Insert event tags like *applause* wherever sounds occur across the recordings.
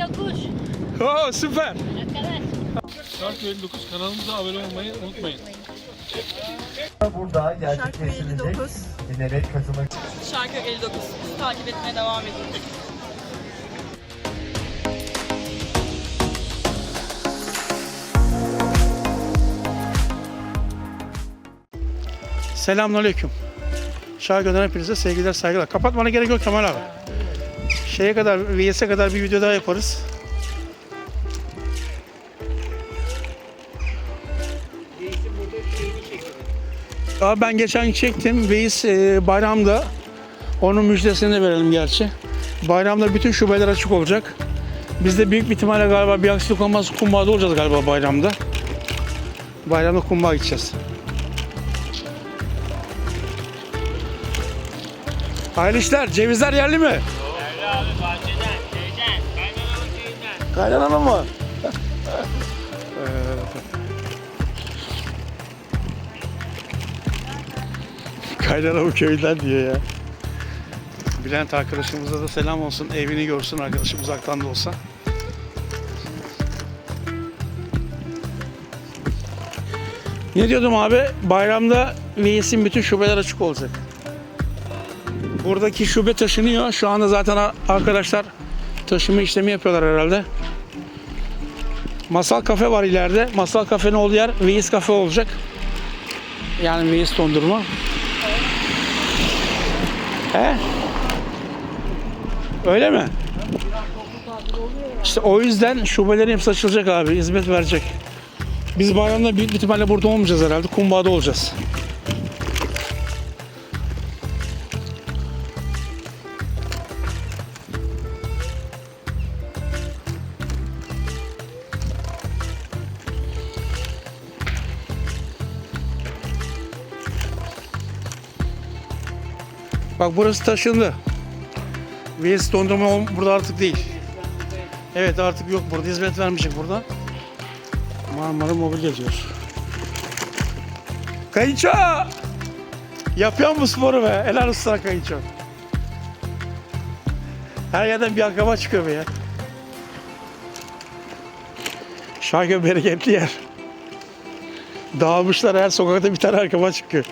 59. Oo süper. Arkadaş. Şarkı 59 kanalımıza abone olmayı unutmayın. Burada 59. dinlemek katılmak Şarkı 59. Bizi takip etmeye devam edin. Selamünaleyküm. Şarkıdan hepinize sevgiler saygılar. Kapatmana gerek yok Kemal abi. Şeye kadar, VS'e kadar bir video daha yaparız. Abi ben geçen çektim. Veys e, bayramda onun müjdesini de verelim gerçi. Bayramda bütün şubeler açık olacak. Biz de büyük bir ihtimalle galiba bir aksilik olmaz kumbağada olacağız galiba bayramda. Bayramda kumbağa gideceğiz. Hayırlı işler. Cevizler yerli mi? Abi bahçeden, şeyden, kaynanalı köyünden. Kaynanalı mı? *laughs* Kaynanalı köyünden diyor ya. Bülent arkadaşımıza da selam olsun. Evini görsün arkadaşım uzaktan da olsa. Ne diyordum abi? Bayramda VS'in bütün şubeler açık olacak. Buradaki şube taşınıyor. Şu anda zaten arkadaşlar taşıma işlemi yapıyorlar herhalde. Masal kafe var ileride. Masal kafenin olduğu yer Veys kafe olacak. Yani Veys dondurma. He? Öyle mi? İşte o yüzden şubelerin hepsi açılacak abi. Hizmet verecek. Biz bayramda büyük ihtimalle burada olmayacağız herhalde. Kumbağada olacağız. Bak burası taşındı. VS dondurma burada artık değil. Evet artık yok burada hizmet vermeyecek burada. Marmara Mobilya diyor. Kayınço! Yapıyor mu sporu be? Helal olsun kayınço. Her yerden bir akaba çıkıyor be ya. Şarkı bereketli yer. Dağılmışlar her sokakta bir tane akaba çıkıyor.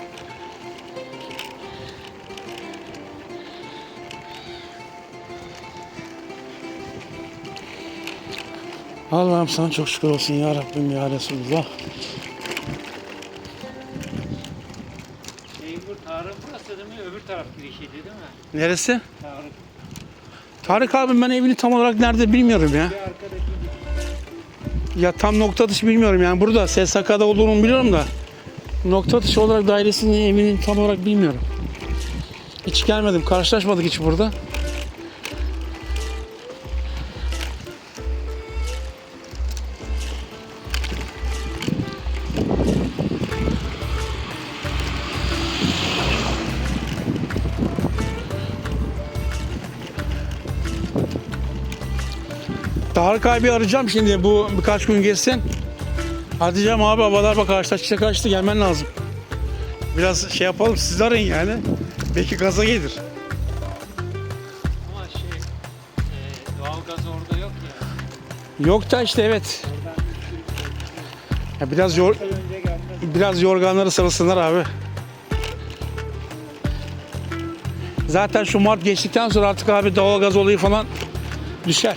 Allah'ım sana çok şükür olsun ya Rabbim ya Resulullah. Bu Tarık burası değil mi? Öbür taraf girişiydi değil mi? Neresi? Tarık. Tarık abim ben evini tam olarak nerede bilmiyorum ya. Ya tam nokta atışı bilmiyorum yani burada SSK'da olduğunu biliyorum da nokta atışı olarak dairesinin evini tam olarak bilmiyorum. Hiç gelmedim karşılaşmadık hiç burada. Tarık abi arayacağım şimdi bu birkaç gün geçsin. Diyeceğim abi havalar bak ağaçlar çiçek açtı gelmen lazım. Biraz şey yapalım siz arayın yani. Belki gaza gelir. ama şey e, doğalgaz orada yok ya. Yok da işte evet. Ya biraz yor, biraz yorganları sarılsınlar abi. Zaten şu Mart geçtikten sonra artık abi doğalgaz olayı falan düşer.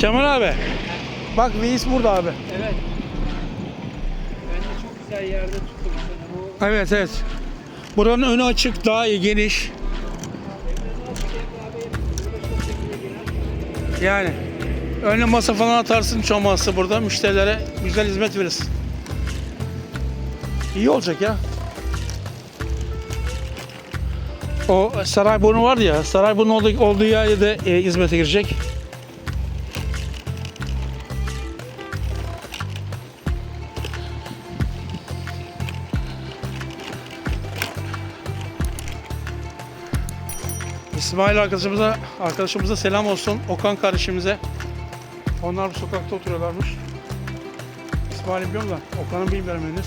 Kemal abi. Bak Veys burada abi. Evet. Ben de çok güzel yerde tuttum seni. Bu Evet evet. Buranın önü açık, daha iyi, geniş. Yani önüne masa falan atarsın çoması burada müşterilere güzel hizmet verirsin. İyi olacak ya. O Sarayburnu vardı ya, Sarayburnu olduğu, olduğu yerde de e, hizmete girecek. İsmail arkadaşımıza, arkadaşımıza selam olsun. Okan kardeşimize. Onlar bu sokakta oturuyorlarmış. İsmail'i biliyorum da Okan'ı bilmiyorum henüz.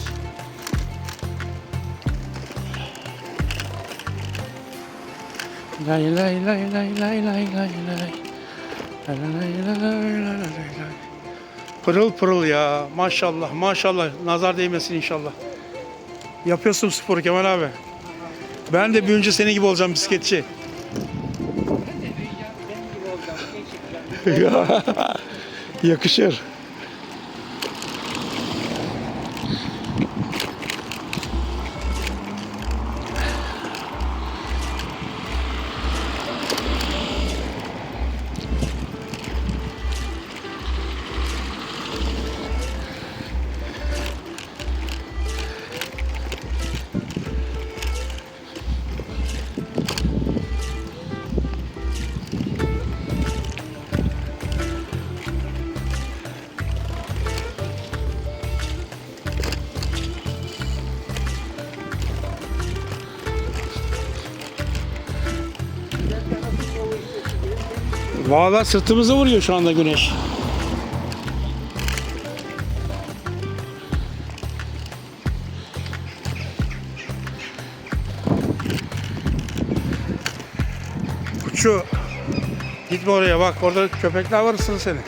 Lay lay lay lay lay lay lay lay. Pırıl pırıl ya. Maşallah maşallah. Nazar değmesin inşallah. Yapıyorsun sporu Kemal abi. Ben de büyünce senin gibi olacağım bisikletçi. Yakışır. Valla sırtımızı vuruyor şu anda güneş. Uçu. Gitme oraya bak orada köpekler var ısırır seni.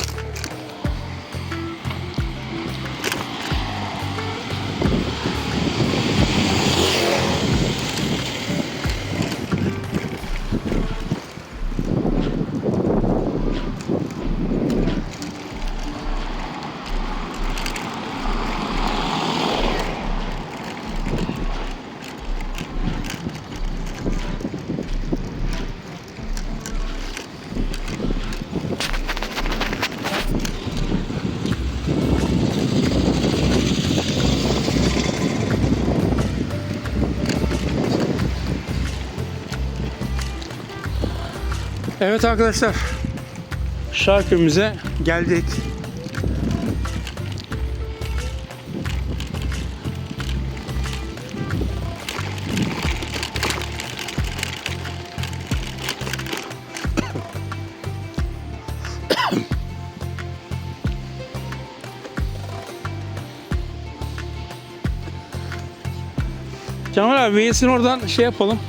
Evet arkadaşlar. Şarkımıza geldik. Kemal abi Veyes'in oradan şey yapalım.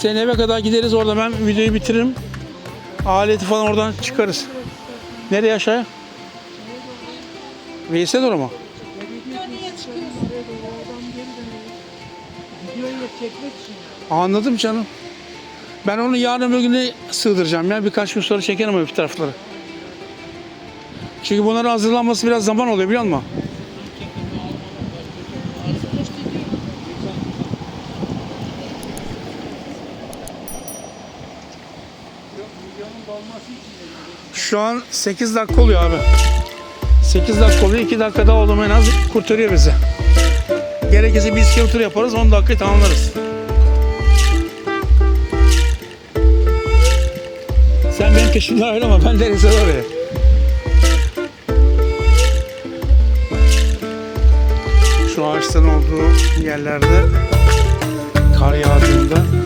Sen eve kadar gideriz orada ben videoyu bitiririm. Aleti falan oradan çıkarız. Nereye aşağıya? Veys'e doğru mu? Anladım canım. Ben onu yarın öbür güne sığdıracağım ya. Birkaç gün sonra çekerim öbür tarafları. Çünkü bunların hazırlanması biraz zaman oluyor biliyor musun? Videonun dolması için de Şu an 8 dakika oluyor abi. 8 dakika oluyor. 2 dakika daha oldu mu en az kurtarıyor bizi. Gerekirse bir iskele tur yaparız. 10 dakikayı tamamlarız. Sen benim peşimden ayrılma. Ben denize oraya. Şu ağaçların olduğu yerlerde kar yağdığında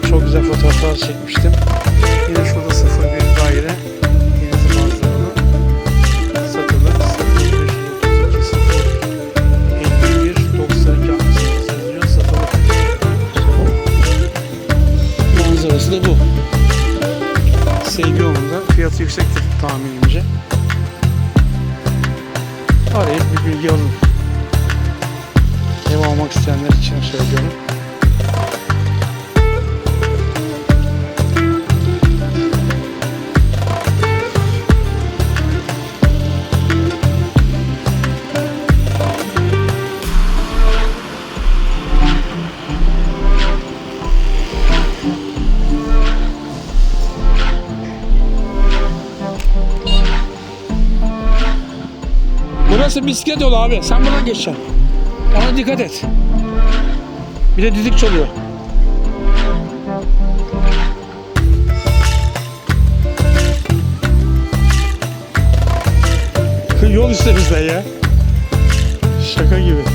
ev almak isteyenler için söylüyorum Burası bisiklet yolu abi. Sen buradan geçeceksin. Ona dikkat et. Bir de düdük çalıyor. Yol üstte bizden ya. Şaka gibi.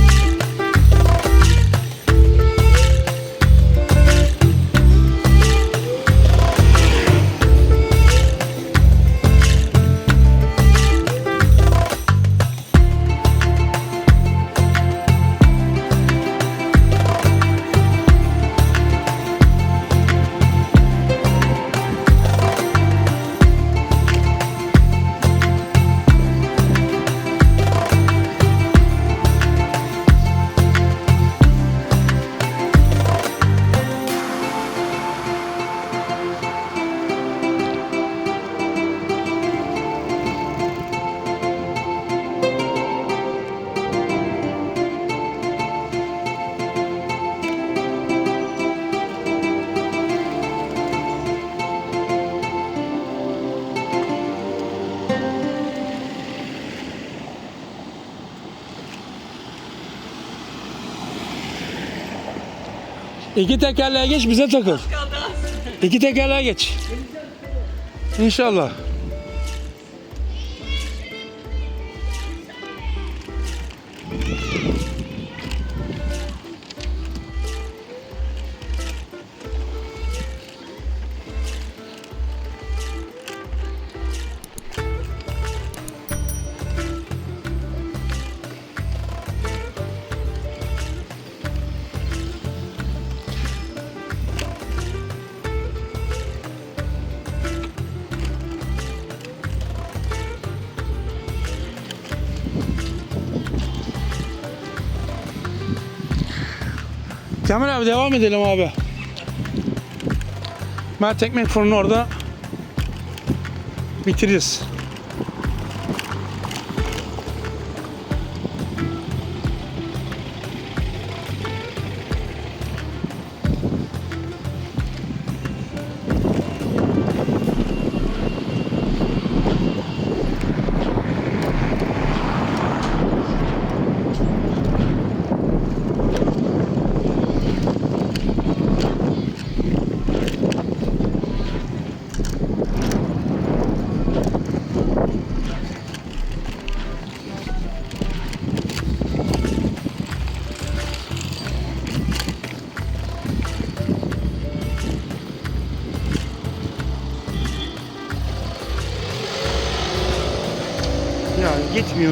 İki tekerleğe geç bize takıl. İki tekerleğe geç. İnşallah. Kemal abi devam edelim abi. Mert Ekmek Fırını orada bitiririz.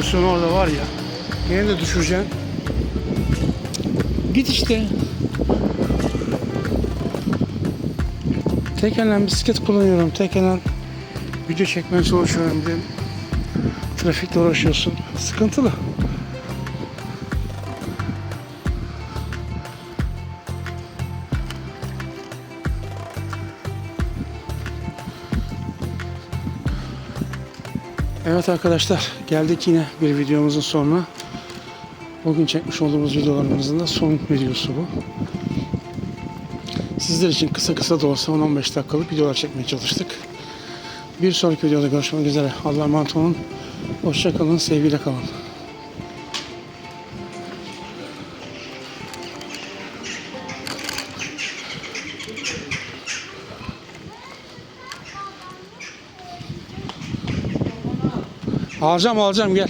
Gitmiyorsun orada var ya. Yine de düşüreceksin. Git işte. Tek bisiklet kullanıyorum. Tek video çekmeye çalışıyorum. Trafikle uğraşıyorsun. Sıkıntılı. Evet arkadaşlar geldik yine bir videomuzun sonuna. Bugün çekmiş olduğumuz videolarımızın da son videosu bu. Sizler için kısa kısa da olsa 10-15 dakikalık videolar çekmeye çalıştık. Bir sonraki videoda görüşmek üzere. Allah'a emanet olun. Hoşçakalın, sevgiyle kalın. Alacağım alacağım gel.